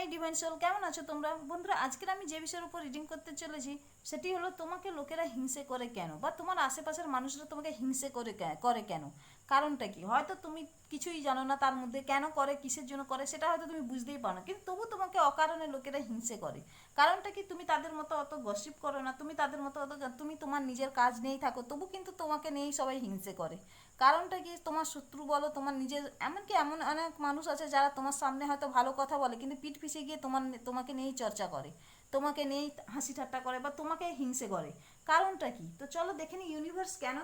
মাই divine soul কেমন আছো তোমরা? বন্ধুরা, আজকের আমি যে বিষয়ের উপর রিডিং করতে চলেছি, সেটি হলো তোমাকে লোকেরা হিংসে করে কেন? বা তোমার আশেপাশের মানুষরা তোমাকে হিংসে করে করে কেন? কারণটা কি? হয়তো তুমি কিছুই জানো না তার মধ্যে কেন করে, কিসের জন্য করে, সেটা হয়তো তুমি বুঝতেই পারো না। কিন্তু তবু তোমাকে অকারণে লোকেরা হিংসে করে। কারণটা কি? তুমি তাদের মতো অত গসিপ করো না, তুমি তাদের মতো অত তুমি তোমার নিজের কাজ নেই থাকো, তবু কিন্তু তোমাকে নিয়েই সবাই হিংসে করে। কারণটা কি তোমার শত্রু বলো, তোমার নিজের, এমনকি এমন অনেক মানুষ আছে যারা তোমার সামনে হয়তো ভালো কথা বলে, কিন্তু পিঠ পিছিয়ে গিয়ে তোমার তোমাকে নিয়েই চর্চা করে, তোমাকে নিয়েই হাসি ঠাট্টা করে বা তোমাকে হিংসে করে। কারণটা কি? তো চলো দেখে নি ইউনিভার্স কেন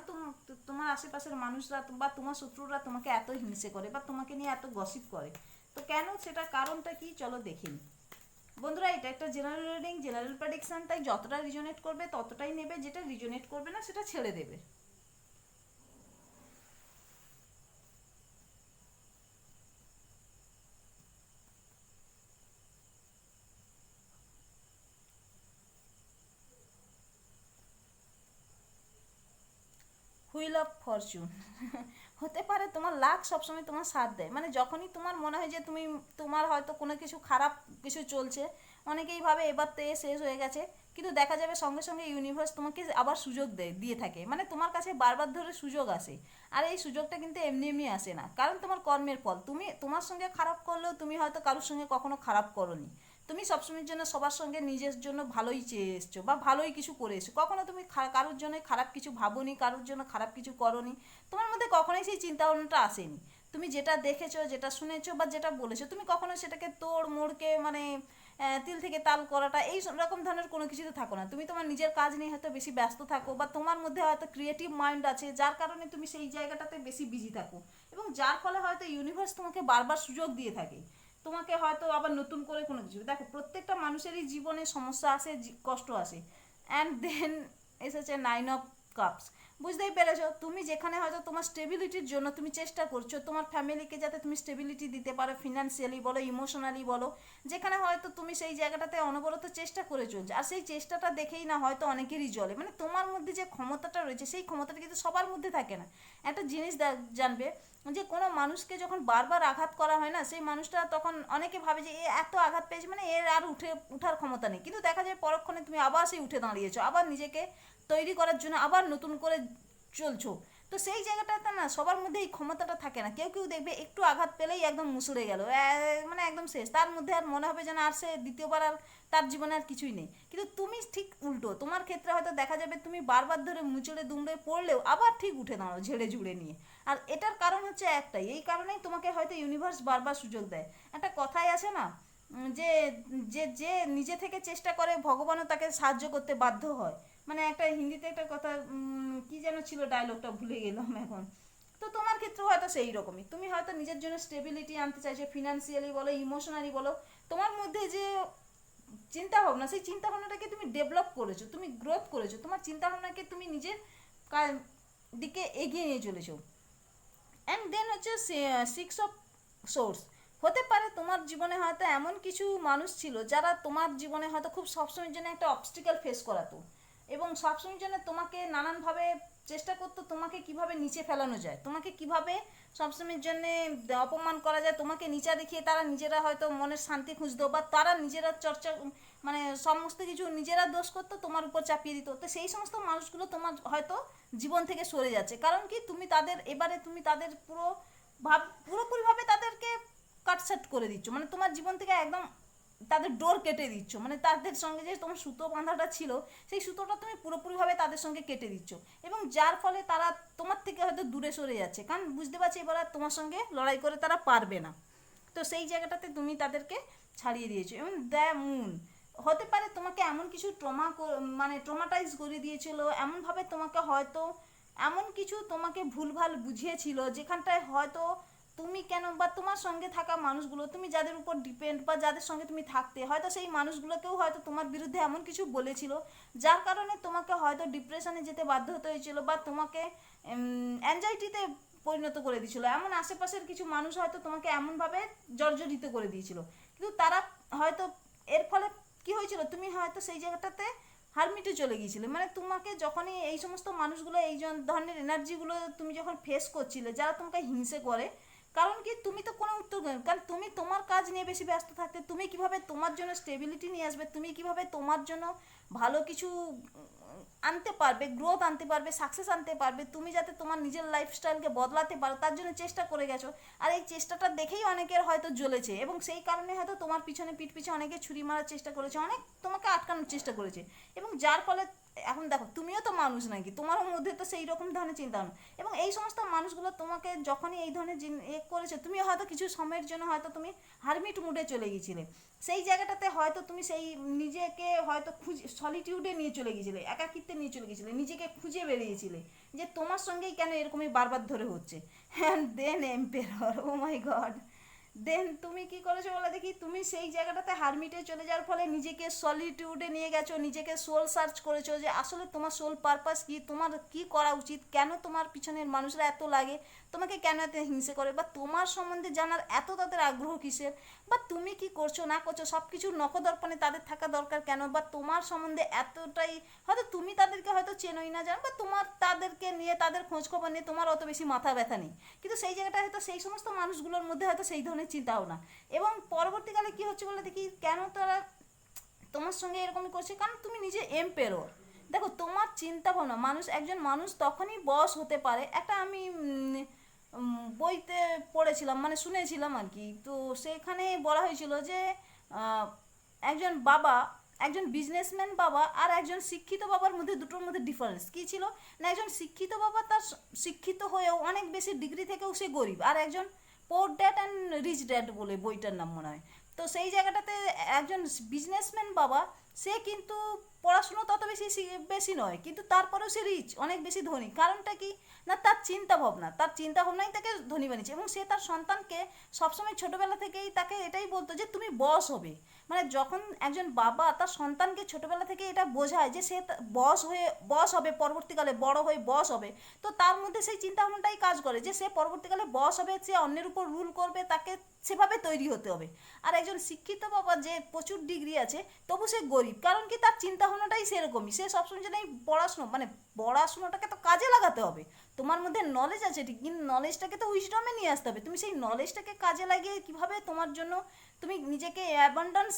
তোমার আশেপাশের মানুষরা বা তোমার শত্রুরা তোমাকে এত হিংসে করে বা তোমাকে নিয়ে এত গসিপ করে। তো কেন সেটা, কারণটা কি? চলো দেখে নিই বন্ধুরা, এটা একটা জেনারেল রিডিং জেনারেল প্রেডিকশন তাই যতটা রিজনেট করবে ততটাই নেবে, যেটা রিজনেট করবে না সেটা ছেড়ে দেবে। Wheel of fortune. হতে পারে তোমার লাক সবসময় তোমার সাথ দেয়। মানে যখনই তোমার মনে হয় যে তুমি, তোমার হয়তো কোনো কিছু খারাপ কিছু চলছে, অনেকেই ভাবে এবার তো শেষ হয়ে গেছে, কিন্তু দেখা যাবে সঙ্গে সঙ্গে ইউনিভার্স তোমাকে আবার সুযোগ দেয়, দিয়ে থাকে। মানে তোমার কাছে বারবার ধরে সুযোগ আসে। আর এই সুযোগটা কিন্তু এমনি এমনি আসে না। কারণ তোমার কর্মের ফল। তুমি তোমার সঙ্গে খারাপ করলেও তুমি হয়তো কারোর সঙ্গে কখনো খারাপ করনি। তুমি সবসময়ের জন্য সবার সঙ্গে নিজের জন্য ভালোই চেয়ে এসছো বা ভালোই কিছু করে এসছো। কখনো তুমি কারোর জন্য খারাপ কিছু ভাবোনি, কারোর জন্য খারাপ কিছু করনি। তোমার মধ্যে কখনোই সেই চিন্তা ভাবনাটা আসেনি। তুমি যেটা দেখেছ, যেটা শুনেছো বা যেটা বলেছ, তুমি কখনো সেটাকে তোড় মোড়কে মানে তিল থেকে তাল করাটা এই রকম ধরনের কোনো কিছুতে থাকো না। তুমি তোমার নিজের কাজ নিয়ে হয়তো বেশি ব্যস্ত থাকো বা তোমার মধ্যে হয়তো ক্রিয়েটিভ মাইন্ড আছে, যার কারণে তুমি সেই জায়গাটাতে বেশি বিজি থাকো। এবং যার ফলে হয়তো ইউনিভার্স তোমাকে বারবার সুযোগ দিয়ে থাকে। তোমাকে হয়তো আবার নতুন করে কোনো কিছু। দেখো, প্রত্যেকটা মানুষেরই জীবনে সমস্যা আসে কষ্ট আসে। অ্যান্ড দেন এসেছে নাইন অফ কাপস বুঝতেই পেরেছ, তুমি যেখানে হয়তো তোমার স্টেবিলিটির জন্য তুমি চেষ্টা করছ, তোমার ফ্যামিলিকে যাতে তুমি স্টেবিলিটি দিতে পারো ফিনান্সিয়ালি বলো ইমোশনালি বলো, যেখানে হয়তো তুমি সেই জায়গাটাতে অনবরত চেষ্টা করে চলছো, আর সেই চেষ্টাটা দেখেই না হয়তো অনেকেরই জলে। মানে তোমার মধ্যে যে ক্ষমতাটা রয়েছে, সেই ক্ষমতাটা কিন্তু সবার মধ্যে থাকে না। একটা জিনিস জানবে, যে কোনো মানুষকে যখন বারবার আঘাত করা হয় না, সেই মানুষটা তখন অনেকে ভাবে যে, এ এত আঘাত পেয়েছে মানে এর আর উঠে, উঠার ক্ষমতা নেই। কিন্তু দেখা যায় পরক্ষণে তুমি আবার সেই উঠে দাঁড়িয়েছো, আবার নিজেকে তৈরি করার জন্য আবার নতুন করে চলছো। তো সেই জায়গাটাতে না সবার মধ্যে এই ক্ষমতাটা থাকে না। কেউ কেউ দেখবে একটু আঘাত পেলেই একদম মুসড়ে গেল। মানে একদম শেষ। তার মধ্যে আর মনে হবে যেন আর সে দ্বিতীয়বার আর তার জীবনে আর কিছুই নেই। কিন্তু তুমি ঠিক উল্টো। তোমার ক্ষেত্রে হয়তো দেখা যাবে তুমি বারবার ধরে মুচড়ে দুমড়ে পড়লেও আবার ঠিক উঠে দাঁড়ো ঝেড়ে ঝুড়ে নিয়ে। আর এটার কারণ হচ্ছে একটাই। এই কারণেই তোমাকে হয়তো ইউনিভার্স বারবার সুযোগ দেয়। একটা কথাই আছে না? যে যে যে নিজে থেকে চেষ্টা করে ভগবানও তাকে সাহায্য করতে বাধ্য হয়। মানে একটা হিন্দিতে একটা কথা কি যেন ছিল ডায়লগটা ভুলে গেলাম এখন। তো তোমার ক্ষেত্রে হয়তো সেই রকমই। তুমি হয়তো নিজের জন্য স্টেবিলিটি আনতে চাইছো ফিনান্সিয়ালি বলো ইমোশনালি বলো। তোমার মধ্যে যে চিন্তা ভাবনা সেই চিন্তা ভাবনাটাকে তুমি ডেভেলপ করেছ, তুমি গ্রোথ করেছ, তোমার চিন্তা ভাবনাকে তুমি নিজের দিকে এগিয়ে নিয়ে চলেছো। অ্যান্ড দেন হচ্ছে সিক্স অফ সোর্স হতে পারে তোমার জীবনে হয়তো এমন কিছু মানুষ ছিল যারা তোমার জীবনে হয়তো খুব সবসময়ের জন্য একটা অবস্টিক্যাল ফেস করাতো। এবং সবসময়ের জন্য তোমাকে নানানভাবে চেষ্টা করতো তোমাকে কীভাবে নিচে ফেলানো যায়। তোমাকে কীভাবে সবসময়ের জন্য অপমান করা যায়, তোমাকে নিচা দেখিয়ে তারা নিজেরা হয়তো মনের শান্তি খুঁজতো বা তারা নিজেরা চর্চা মানে সমস্ত কিছু নিজেরা দোষ করতো, তোমার উপর চাপিয়ে দিত। তো সেই সমস্ত মানুষগুলো তোমার হয়তো জীবন থেকে সরে যাচ্ছে। কারণ কি তুমি তাদের, এবারে তুমি তাদের পুরো ভাব, পুরোপুরিভাবে তাদেরকে কাটসাট করে দিচ্ছ। মানে তোমার জীবন থেকে একদম তাদের ডোর কেটে দিচ্ছ। মানে তাদের সঙ্গে যে তোমার সুতো বাঁধাটা ছিল, সেই সুতোটা তুমি পুরোপুরিভাবে তাদের সঙ্গে কেটে দিচ্ছ। এবং যার ফলে তারা তোমার থেকে হয়তো দূরে সরে যাচ্ছে। কারণ বুঝতে পারছি এবার আর তোমার সঙ্গে লড়াই করে তারা পারবে না। তো সেই জায়গাটাতে তুমি তাদেরকে ছাড়িয়ে দিয়েছ। এবং দ্য মুন, হতে পারে তোমাকে এমন কিছু ট্রমা মানে ট্রমাটাইজ করে দিয়েছিল, এমনভাবে তোমাকে হয়তো এমন কিছু তোমাকে ভুলভাল বুঝিয়েছিল, যেখানটায় হয়তো তুমি কেন বা তোমার সঙ্গে থাকা মানুষগুলো, তুমি যাদের উপর ডিপেন্ড বা যাদের সঙ্গে তুমি থাকতে, হয়তো সেই মানুষগুলোকেও হয়তো তোমার বিরুদ্ধে এমন কিছু বলেছিল, যার কারণে তোমাকে হয়তো ডিপ্রেশনে যেতে বাধ্য হতে হয়েছিল বা তোমাকে অ্যাংজাইটিতে পরিণত করে দিয়েছিল। এমন আশেপাশের কিছু মানুষ হয়তো তোমাকে এমনভাবে জর্জরিত করে দিয়েছিল। কিন্তু তারা হয়তো এর ফলে কি হয়েছিল, তুমি হয়তো সেই জায়গাটাতে হারমিটে চলে গিয়েছিলে। মানে তোমাকে যখনই এই সমস্ত মানুষগুলো, এই ধরনের এনার্জিগুলো তুমি যখন ফেস করছিলে, যারা তোমাকে হিংসে করে কারণ কি, তুমি তো কোনো উত্তর কারণ তুমি তোমার কাজ নিয়ে বেশি ব্যস্ত থাকতে, তুমি কীভাবে তোমার জন্য স্টেবিলিটি নিয়ে আসবে, তুমি কীভাবে তোমার জন্য ভালো কিছু আনতে পারবে গ্রোথ আনতে পারবে সাকসেস আনতে পারবে, তুমি যাতে তোমার নিজের লাইফস্টাইলকে বদলাতে পারো, তার জন্য চেষ্টা করে গেছো। আর এই চেষ্টাটা দেখেই অনেকের হয়তো জ্বলেছে এবং সেই কারণে হয়তো তোমার পিছনে পিঠ পিছে অনেকে ছুরি মারার চেষ্টা করেছে, অনেক তোমাকে আটকানোর চেষ্টা করেছে। এবং যার ফলে এখন দেখো, তুমিও তো মানুষ নাকি? তোমারও মধ্যে তো সেই রকম ধরনের চিন্তা ভাবনা এবং এই সমস্ত মানুষগুলো তোমাকে যখনই এই ধরনের এ করেছে তুমি হয়তো কিছু সময়ের জন্য হয়তো তুমি হারমিট মুডে চলে গিয়েছিলে। সেই জায়গাটাতে হয়তো তুমি সেই নিজেকে হয়তো খুঁজে সলিটিউডে নিয়ে চলে গিয়েছিলে, একাকিত্বে নিয়ে চলে গিয়েছিলে, নিজেকে খুঁজে বেরিয়েছিলে যে তোমার সঙ্গেই কেন এরকমই বারবার ধরে হচ্ছে। হ্যাঁ দেন emperor O my god then তুমি কি করেছ বলে দেখি? তুমি সেই জায়গাটাতে হারমিটে চলে যাওয়ার ফলে নিজেকে সলিটিউডে নিয়ে গেছো, নিজেকে সোল সার্চ করেছ যে আসলে তোমার সোল পারপাস কি? তোমার কি করা উচিত? কেন তোমার পিছনের মানুষরা এত লাগে? তোমাকে কেন এত হিংসে করে? বা তোমার সম্বন্ধে জানার এত তাদের আগ্রহ কিসের? বা তুমি কি করছ, না করছ? সব কিছুর নখদর্পণে তাদের থাকা দরকার কেন? বা তোমার সম্বন্ধে এতটাই, হয়তো তুমি তাদেরকে হয়তো চেনোই না জানো, বা তোমার তাদেরকে নিয়ে, তাদের খোঁজখবর নিয়ে তোমার অত বেশি মাথা ব্যথা নেই। কিন্তু সেই জায়গাটা হয়তো সেই সমস্ত মানুষগুলোর মধ্যে হয়তো সেই ধরনের চিন্তা ভাবনা এবং পরবর্তীকালে কি হচ্ছে বলে দেখি, কেন তারা তোমার সঙ্গে এরকমই করছে? কারণ তুমি নিজে এম্পেরর। দেখো, তোমার চিন্তা ভাবনা মানুষ, একজন মানুষ তখনই বস হতে পারে। একটা আমি বইতে পড়েছিলাম মানে শুনেছিলাম আর কি। তো সেখানে বলা হয়েছিল যে একজন বাবা, একজন বিজনেসম্যান বাবা আর একজন শিক্ষিত বাবার মধ্যে দুটোর মধ্যে ডিফারেন্স কী ছিল? না, একজন শিক্ষিত বাবা তার শিক্ষিত হয়েও অনেক বেশি ডিগ্রি থেকেও সে গরিব, আর একজন poor dad and rich dad বলে বইটার নাম মনে হয়। তো সেই জায়গাটাতে একজন বিজনেসম্যান বাবা, সে কিন্তু পড়াশুনো তত বেশি বেশি নয়, কিন্তু তারপরেও সে রিচ অনেক বেশি ধনী। কারণটা কি? না, তার চিন্তা ভাবনা। তার চিন্তা ভাবনাই তাকে ধনী বানিয়েছে এবং সে তার সন্তানকে সবসময় ছোটবেলা থেকেই তাকে এটাই বলতো যে, তুমি বস হবে। মানে যখন একজন বাবা তার সন্তানকে ছোটবেলা থেকে এটা বোঝায় যে, সে বস হয়ে বস হবে, পরবর্তীকালে বড় হয়ে বস হবে, তো তার মধ্যে সেই চিন্তা ভাবনাটাই কাজ করে যে, সে পরবর্তীকালে বস হবে, সে অন্যের উপর রুল করবে, তাকে সেভাবে তৈরি হতে হবে। আর একজন শিক্ষিত বাবা যে প্রচুর ডিগ্রি আছে, তবু সে গরিব। কারণ কি? তার চিন্তা ভাবনাটাই সেরকমই। সে সবসময় যেন এই পড়াশুনো মানে পড়াশুনোটাকে তো কাজে লাগাতে হবে। তোমার মধ্যে নলেজ আছে ঠিক, কিন্তু নলেজটাকে তো উইজডমে নিয়ে আসতে হবে। তুমি সেই নলেজটাকে কাজে লাগিয়ে কীভাবে তোমার জন্য তুমি নিজেকে অ্যাবান্ডান্স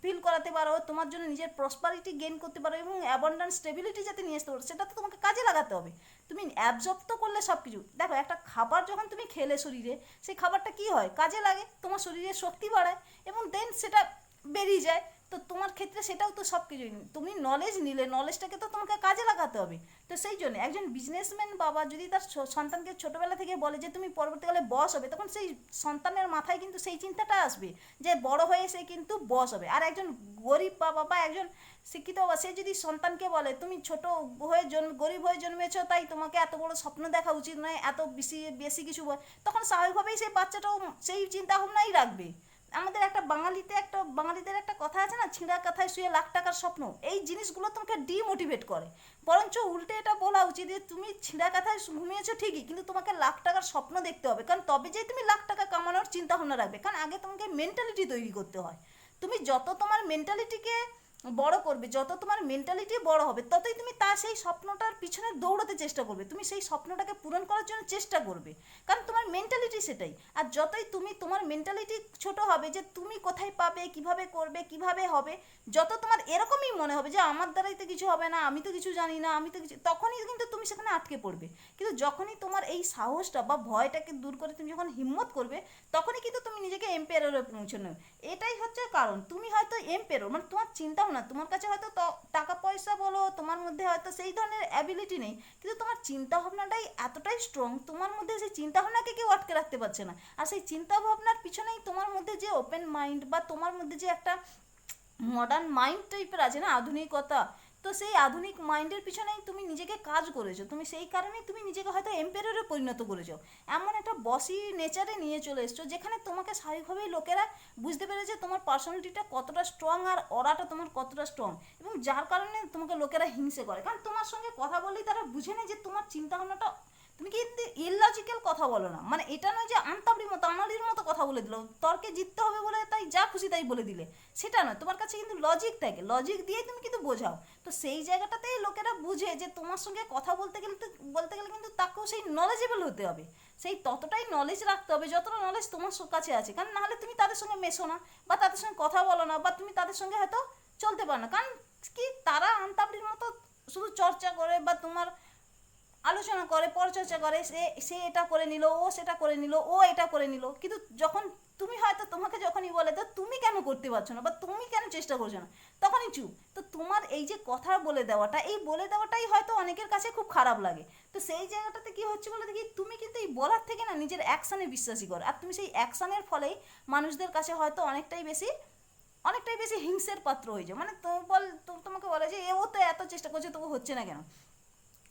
ফিল করাতে পারো, তোমার জন্য নিজের প্রসপারিটি গেইন করতে পারো এবং অ্যাবান্ডান্স স্টেবিলিটি যাতে নিয়ে আসতে পারো, সেটা তো তোমাকে কাজে লাগাতে হবে। তুমি অ্যাবজর্ব তো করলে সব কিছু দেখো, একটা খাবার যখন তুমি খেলে শরীরে, সেই খাবারটা কি হয়? কাজে লাগে, তোমার শরীরে শক্তি বাড়ায় এবং দেন সেটা বেরিয়ে যায়। তো তোমার ক্ষেত্রে সেটাও তো সব কিছুই তুমি নলেজ নিলে নলেজটাকে তো তোমাকে কাজে লাগাতে হবে। তো সেই জন্য একজন বিজনেসম্যান বাবা যদি তার সন্তানকে ছোটবেলা থেকে বলে যে তুমি পরবর্তীকালে বস হবে, তখন সেই সন্তানের মাথায় কিন্তু সেই চিন্তাটা আসবে যে বড় হয়ে সে কিন্তু বস হবে। আর একজন গরিব বাবা বা একজন শিক্ষিত বাবা, সে যদি সন্তানকে বলে, তুমি ছোট হয়ে জন্ম, গরিব হয়ে জন্মেছ, তাই তোমাকে এত বড় স্বপ্ন দেখা উচিত নয়, এত বেশি বেশি কিছু তখন স্বাভাবিকভাবেই সেই বাচ্চাটাও সেই চিন্তা ভাবনাই রাখবে। আমাদের একটা বাঙালিতে একটা, বাঙালিদের একটা কথা আছে না, ছিঁড়া কথায় শুয়ে লাখ টাকার স্বপ্ন। এই জিনিসগুলো তোমাকে ডিমোটিভেট করে। বরঞ্চ উল্টে এটা বলা উচিত যে, তুমি ছিঁড়া কথায় ঘুমিয়েছো ঠিকই, কিন্তু তোমাকে লাখ টাকার স্বপ্ন দেখতে হবে। কারণ তবে যেই তুমি লাখ টাকা কামানোর চিন্তা ভাবনা রাখবে, কারণ আগে তোমাকে মেন্টালিটি তৈরি করতে হয়। তুমি যত তোমার মেন্টালিটিকে বড় করবে, যত তোমার মেন্টালিটি বড় হবে, ততই তুমি তা সেই স্বপ্নটার পিছনে দৌড়াতে চেষ্টা করবে, তুমি সেই স্বপ্নটাকে পূরণ করার জন্য চেষ্টা করবে, কারণ তোমার মেন্টালিটি সেটাই, আর যতই তুমি তোমার মেন্টালিটি ছোট হবে যে তুমি কোথায় পাবে, কীভাবে করবে, কীভাবে হবে, যত তোমার এরকমই মনে হবে যে আমার দ্বারাই তো কিছু হবে না, আমি তো কিছু জানি না, আমি তো কিছু, তখনই কিন্তু তুমি সেখানে আটকে পড়বে, কিন্তু যখনই তোমার এই সাহসটা বা ভয়টাকে দূর করে তুমি যখন হিম্মত করবে, তখনই কিন্তু তুমি নিজেকে এম্পায়ারে পৌঁছে নেবে এটাই হচ্ছে কারণ। তুমি হয়তো এম্পায়ার মানে তোমার চিন্তা না। তোমার কাছে হয়তো টাকা পয়সা বলো, তোমার মধ্যে হয়তো সেই ধরনের অ্যাবিলিটি নেই। কিন্তু তোমার চিন্তা ভাবনাটাই এতটাই স্ট্রং তোমার মধ্যে সেই চিন্তা ভাবনাকে কেউ আটকে রাখতে পারছে না। আর সেই চিন্তা ভাবনার পিছনেই তোমার মধ্যে যে ওপেন মাইন্ড বা তোমার মধ্যে যে একটা মডার্ন মাইন্ড টাইপের আছে না, আধুনিকতা তো সেই আধুনিক মাইন্ডের পিছনেই তুমি নিজেকে কাজ করেছ। তুমি সেই কারণেই তুমি নিজেকে হয়তো এম্পেয়ারে পরিণত করেছ। এমন একটা বসি নেচারে নিয়ে চলে এসছো, যেখানে তোমাকে স্বাভাবিকভাবেই লোকেরা বুঝতে পেরেছে তোমার পার্সোনালিটিটা কতটা স্ট্রং আর অরাটা তোমার কতটা স্ট্রং এবং যার কারণে তোমাকে লোকেরা হিংসে করে। কারণ তোমার সঙ্গে কথা বললেই তারা বুঝে নেয় যে তোমার চিন্তা ভাবনাটা তুমি কিন্তু ইললজিক্যাল কথা বলো না? মানে এটা নয় যে আন্তাবড়ির মতো আনালির মতো কথা বলে দিল। তর্কে জিততে হবে বলে তাই যা খুশি তাই বলে দিলে। সেটা নয়, তোমার কাছে কিন্তু লজিক থাকে। লজিক দিয়েই তুমি কিন্তু বোঝাও। তো সেই জায়গাটাতেই লোকেরা বুঝে যে তোমার সঙ্গে কথা বলতে গেলে তো, বলতে গেলে কিন্তু তাকেও সেই নলেজেবল হতে হবে। সেই ততটাই নলেজ রাখতে হবে, যতটা নলেজ তোমার কাছে আছে। কারণ নাহলে তুমি তাদের সঙ্গে মেশো না, বা তাদের সঙ্গে কথা বলো না, বা তুমি তাদের সঙ্গে হয়তো চলতে পারো না। কারণ কি? তারা আন্তাবলির মতো শুধু চর্চা করে, বা তোমার আলোচনা করে, পরচর্চা করে, সে সে এটা করে নিল, ও সেটা করে নিল, ও এটা করে নিল। কিন্তু যখন তুমি হয়তো তোমাকে যখনই বলে, তো তুমি কেন করতে পারছ না? বা তুমি কেন চেষ্টা করছ না? তখনই চুপ। তো তোমার এই যে কথা বলে দেওয়াটা, এই বলে দেওয়াটাই হয়তো অনেকের কাছে খুব খারাপ লাগে। তো সেই জায়গাটাতে কি হচ্ছে বলে দেখি? তুমি কিন্তু এই বলার থেকে না নিজের অ্যাকশানে বিশ্বাসী করো। আর তুমি সেই অ্যাকশানের ফলেই মানুষদের কাছে হয়তো অনেকটাই বেশি অনেকটাই বেশি হিংসের পাত্র হয়ে যায় মানে তো বল তোমাকে বলে যে, এ, ও তো এত চেষ্টা করছে তবু হচ্ছে না কেন?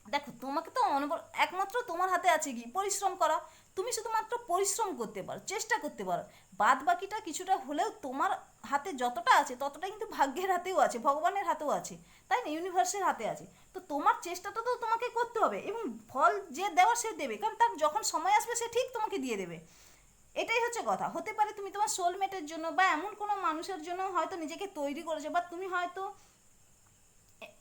দেখো, তোমাকে তো অনবর, একমাত্র তোমার হাতে আছে কি? পরিশ্রম করা। তুমি শুধুমাত্র পরিশ্রম করতে পারো, চেষ্টা করতে পারো। বাদ বাকিটা কিছুটা হলেও তোমার হাতে যতটা আছে ততটা কিন্তু ভাগ্যের হাতেও আছে, ভগবানের হাতেও আছে। তাই না? ইউনিভার্সের হাতে আছে। তো তোমার চেষ্টাটা তো তোমাকে করতে হবে এবং ফল যে দেওয়া সে দেবে, কারণ তার যখন সময় আসবে, সে ঠিক তোমাকে দিয়ে দেবে। এটাই হচ্ছে কথা। হতে পারে তুমি তোমার সোলমেটের জন্য বা এমন কোনো মানুষের জন্য হয়তো নিজেকে তৈরি করেছ বা তুমি হয়তো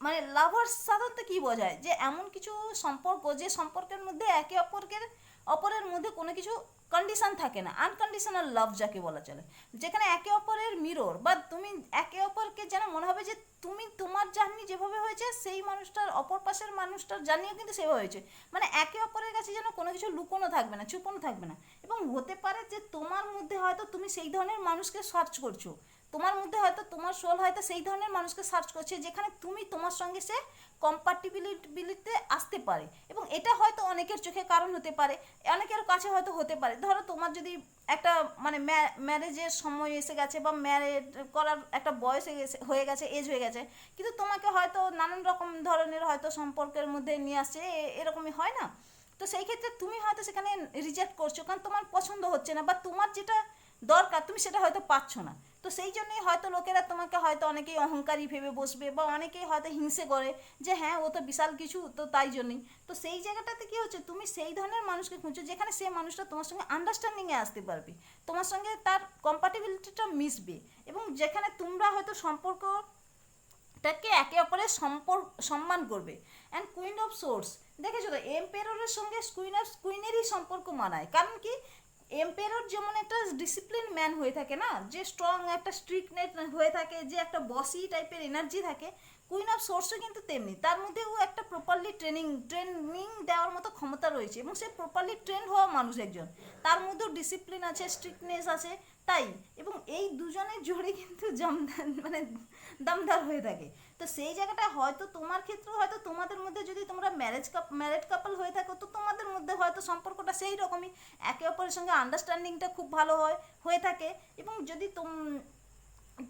মানে লাভার সাধারণত কি বোঝায়? যে এমন কিছু সম্পর্ক, যে সম্পর্কের মধ্যে একে অপরকের অপরের মধ্যে কোনো কিছু কন্ডিশন থাকে না আনকন্ডিশনাল লাভ যাকে বলা চলে। যেখানে একে অপরের মিরর বা তুমি একে অপরকে যেন মনে হবে যে তুমি তোমার জার্নি যেভাবে হয়েছে, সেই মানুষটার অপর পাশের মানুষটার জার্নিও কিন্তু সেভাবে হয়েছে। মানে একে অপরের কাছে যেন কোনো কিছু লুকোনো থাকবে না, চুপনো থাকবে না। এবং হতে পারে যে তোমার মধ্যে হয়তো তুমি সেই ধরনের মানুষকে সার্চ করছ। তোমার মধ্যে হয়তো তোমার সোল হয়তো সেই ধরনের মানুষকে সার্চ করছে যেখানে তুমি তোমার সঙ্গে সে কম্পার্টিবিলিটিতে আসতে পারে। এবং এটা হয়তো অনেকের চোখে কারণ হতে পারে, অনেকের কাছে হয়তো হতে পারে। ধরো তোমার যদি একটা মানে ম্যারেজের সময় এসে গেছে বা ম্যারেজ করার একটা বয়স হয়ে গেছে এজ হয়ে গেছে, কিন্তু তোমাকে হয়তো নানান রকম ধরনের হয়তো সম্পর্কের মধ্যে নিয়ে আসছে এরকমই হয় না? তো সেই ক্ষেত্রে তুমি হয়তো সেখানে রিজেক্ট করছ, কারণ তোমার পছন্দ হচ্ছে না বা তোমার যেটা দরকার, তুমি সেটা হয়তো পাচ্ছ না। তো সেই জন্যই হয়তো লোকেরা তোমাকে হয়তো অনেকেই অহংকারী ভেবে বসবে বা অনেকেই হয়তো হিংসে করে যে হ্যাঁ ও তো বিশাল কিছু, তো তাই জন্যই। তো সেই জায়গাটাতে কি হচ্ছে, তুমি সেই ধরনের মানুষকে খুঁজছো যেখানে সেই মানুষটা তোমার সঙ্গে আন্ডারস্ট্যান্ডিংয়ে আসতে পারবে। তোমার সঙ্গে তার কম্পাটিবিলিটিটা মিশবে এবং যেখানে তোমরা হয়তো সম্পর্ক তাকে একে অপরের সম্পর্ক সম্মান করবে। অ্যান্ড কুইন অফ সোর্স দেখেছ তো এম্পেররের সঙ্গে কুইন অফ কুইনেরই সম্পর্ক মানায়। কারণ কি? এম্পেরর যেমন একটা ডিসিপ্লিন ম্যান হয়ে থাকে না, যে স্ট্রং একটা স্ট্রিকনেট হয়ে থাকে, যে একটা বসি টাইপের এনার্জি থাকে কুইন অফ সোর্সও কিন্তু তেমনি। তার মধ্যে ও একটা প্রপারলি ট্রেনিং ট্রেনিং দেওয়ার মতো ক্ষমতা রয়েছে এবং সে প্রপারলি ট্রেন হওয়া মানুষ একজন। তার মধ্যেও ডিসিপ্লিন আছে স্ট্রিকনেস আছে, তাই। এবং এই দুজনের জোরে কিন্তু জমদার মানে দমদার হয়ে থাকে। তো সেই জায়গাটা হয়তো তোমার ক্ষেত্রেও হয়তো তোমাদের মধ্যে যদি তোমরা ম্যারেজ কাপ ম্যারেড কাপল হয়ে থাকো, তো তোমাদের মধ্যে হয়তো সম্পর্কটা সেই রকমই। একে অপরের সঙ্গে আন্ডারস্ট্যান্ডিংটা খুব ভালো হয়, হয়ে থাকে। এবং যদি তোম,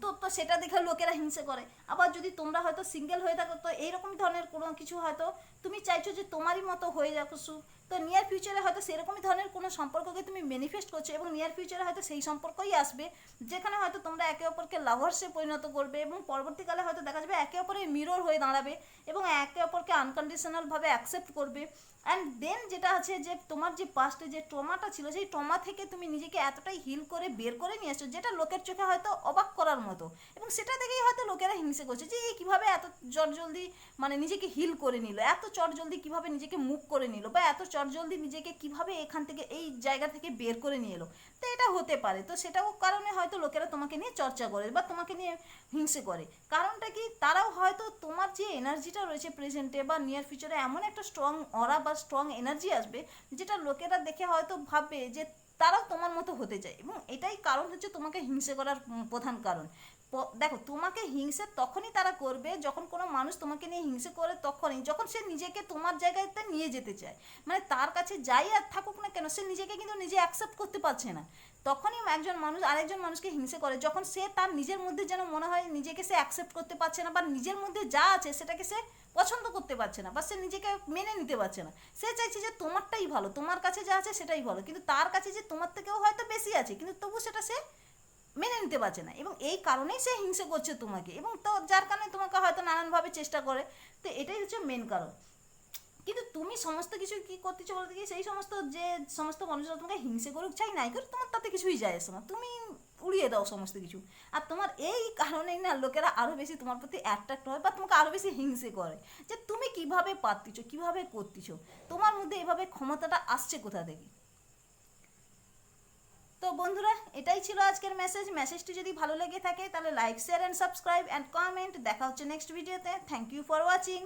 তো তো সেটা দেখে লোকেরা হিংসে করে। আবার যদি তোমরা হয়তো সিঙ্গেল হয়ে থাকো, তো এইরকম ধরনের কোনো কিছু হয়তো তুমি চাইছো যে তোমারই মতো হয়ে যাকো, সু। তো নিয়ার ফিউচারে হয়তো সেরকমই ধরনের কোনো সম্পর্ককে তুমি ম্যানিফেস্ট করছ এবং নিয়ার ফিউচারে হয়তো সেই সম্পর্কই আসবে, যেখানে হয়তো তোমরা একে অপরকে লাভার্সে পরিণত করবে এবং পরবর্তীকালে হয়তো দেখা যাবে একে অপরের মিরর হয়ে দাঁড়াবে এবং একে অপরকে আনকন্ডিশনালভাবে অ্যাকসেপ্ট করবে। অ্যান্ড দেন যেটা আছে যে তোমার যে পাস্টে যে ট্রমাটা ছিল, সেই ট্রমা থেকে তুমি নিজেকে এতটাই হিল করে বের করে নিয়ে আসছো যেটা লোকের চোখে হয়তো অবাক করার মতো। এবং সেটা থেকেই হয়তো লোকেরা হিংসে করছে যে এই কীভাবে এত জলদি মানে নিজেকে হিল করে নিল? এত চট জলদি কীভাবে নিজেকে মুভ করে নিল বা এত চট জলদি নিজেকে কীভাবে এখান থেকে, এই জায়গা থেকে বের করে নিয়ে এলো, তো এটা হতে পারে। তো সেটাও কারণে হয়তো লোকেরা তোমাকে নিয়ে চর্চা করে বা তোমাকে নিয়ে হিংসে করে। কারণটা কি? তারাও হয়তো তোমার যে এনার্জিটা রয়েছে প্রেজেন্টে বা নিয়ার ফিউচারে এমন একটা স্ট্রং অরা বা স্ট্রং এনার্জি আসবে, যেটা লোকেরা দেখে হয়তো ভাববে যে তারাও তোমার মতো হতে চায়। এবং এটাই কারণ হচ্ছে তোমাকে হিংসে করার প্রধান কারণ। দেখো, তোমাকে হিংসে তখনই তারা করবে যখন কোনো মানুষ তোমাকে নিয়ে হিংসে করে তখনই, যখন সে নিজেকে তোমার জায়গাতে নিয়ে যেতে চায়। মানে তার কাছে যাই আর থাকুক না কেন, সে নিজেকে কিন্তু নিজে অ্যাকসেপ্ট করতে পারছে না। তখনই একজন মানুষ, আরেকজন মানুষকে হিংসে করে, যখন সে তার নিজের মধ্যে যেন মনে হয় নিজেকে সে অ্যাকসেপ্ট করতে পারছে না বা নিজের মধ্যে যা আছে সেটাকে সে পছন্দ করতে পারছে না বা সে নিজেকে মেনে নিতে পারছে না। সে চাইছে যে তোমারটাই ভালো, তোমার কাছে যা আছে সেটাই ভালো, কিন্তু তার কাছে যে তোমার থেকেও হয়তো বেশি আছে, কিন্তু তবু সেটা সে মেনে নিতে পারছে না। এবং এই কারণেই সে হিংসে করছে তোমাকে। এবং তো যার কারণে তোমাকে হয়তো নানানভাবে চেষ্টা করে। তো এটাই হচ্ছে মেন কারণ। কিন্তু তুমি সমস্ত কিছু কি করতেছো বলতে কি সেই সমস্ত যে সমস্ত মানুষরা তোমাকে হিংসে করুক চাই নাই করুক, তোমার তাতে কিছুই যায় আসে না। তুমি উড়িয়ে দাও সমস্ত কিছু। আর তোমার এই কারণেই না লোকেরা আরও বেশি তোমার প্রতি অ্যাট্রাক্ট হয় বা তোমাকে আরও বেশি হিংসে করে। যে তুমি কীভাবে পারতিছো, কীভাবে করতেছো? তোমার মধ্যে এভাবে ক্ষমতাটা আসছে কোথা থেকে? তো বন্ধুরা, এটাই ছিল আজকের মেসেজ মেসেজটি যদি ভালো লেগে থাকে, তাহলে like share and subscribe and comment দেখা হচ্ছে নেক্সট ভিডিওতে থ্যাংক ইউ ফর ওয়াচিং